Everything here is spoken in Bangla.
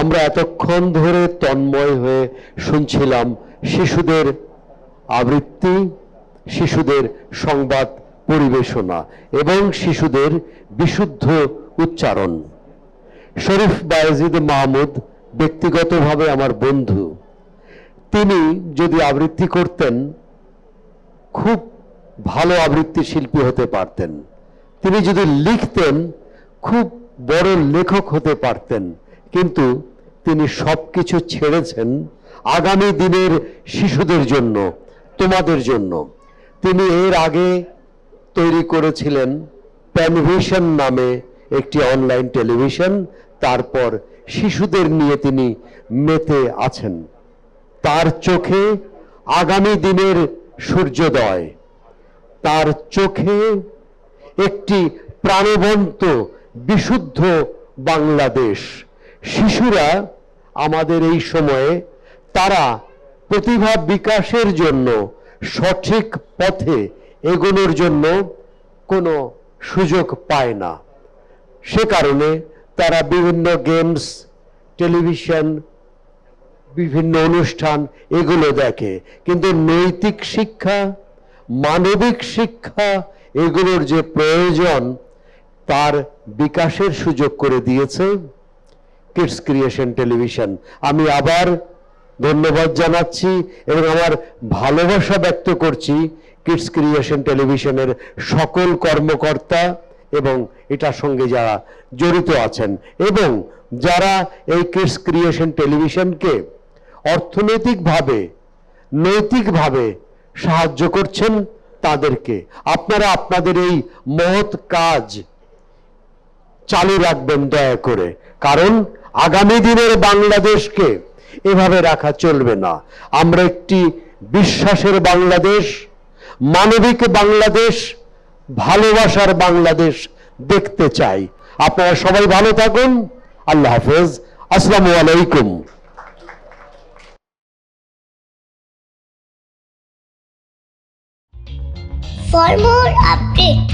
আমরা এতক্ষণ ধরে তন্ময় হয়ে শুনছিলাম শিশুদের আবৃত্তি, শিশুদের সংবাদ পরিবেশনা এবং শিশুদের বিশুদ্ধ উচ্চারণ। শরীফ বায়েজিদ মাহমুদ ব্যক্তিগতভাবে আমার বন্ধু। তিনি যদি আবৃত্তি করতেন, খুব ভালো আবৃত্তি শিল্পী হতে পারতেন। তিনি যদি লিখতেন, খুব বড় লেখক হতে পারতেন। কিন্তু তিনি সবকিছু ছেড়েছেন আগামী দিনের শিশুদের জন্য, তোমাদের জন্য। তিনি এর আগে তৈরি করেছিলেন প্যানভিশন নামে একটি অনলাইন টেলিভিশন তারপর শিশুদের নিয়ে তিনি মেতে আছেন। তার চোখে আগামী দিনের সূর্যোদয়, তার চোখে একটি প্রাণবন্ত, বিশুদ্ধ বাংলাদেশ। শিশুরা আমাদের এই সময়ে তারা প্রতিভা বিকাশের জন্য সঠিক পথে এগোনোর জন্য কোনো সুযোগ পায় না। সে কারণে তারা বিভিন্ন গেমস, টেলিভিশন, বিভিন্ন অনুষ্ঠান এগুলো দেখে। কিন্তু নৈতিক শিক্ষা, মানবিক শিক্ষা এগুলোর যে প্রয়োজন, তার বিকাশের সুযোগ করে দিয়েছে। কিডস ক্রিয়েশন টেলিভিশন আমি আবার ধন্যবাদ জানাচ্ছি এবং আমার ভালোবাসা ব্যক্ত করছি কিডস ক্রিয়েশন টেলিভিশনের সকল কর্মকর্তা এবং এটার সঙ্গে যারা জড়িত আছেন এবং যারা এই কিডস ক্রিয়েশন টেলিভিশনকে অর্থনৈতিকভাবে, নৈতিকভাবে সাহায্য করছেন তাদেরকে। আপনারা আপনাদের এই মহৎ কাজ চালু রাখবেন দয়া করে। কারণ আগামী দিনের বাংলাদেশকে এভাবে রাখা চলবে না। আমরা একটি বিশ্বাসের বাংলাদেশ মানবিক বাংলাদেশ ভালোবাসার বাংলাদেশ দেখতে চাই। আপনারা সবাই ভালো থাকুন। আল্লাহ হাফেজ। আসসালামু আলাইকুম। For more updates,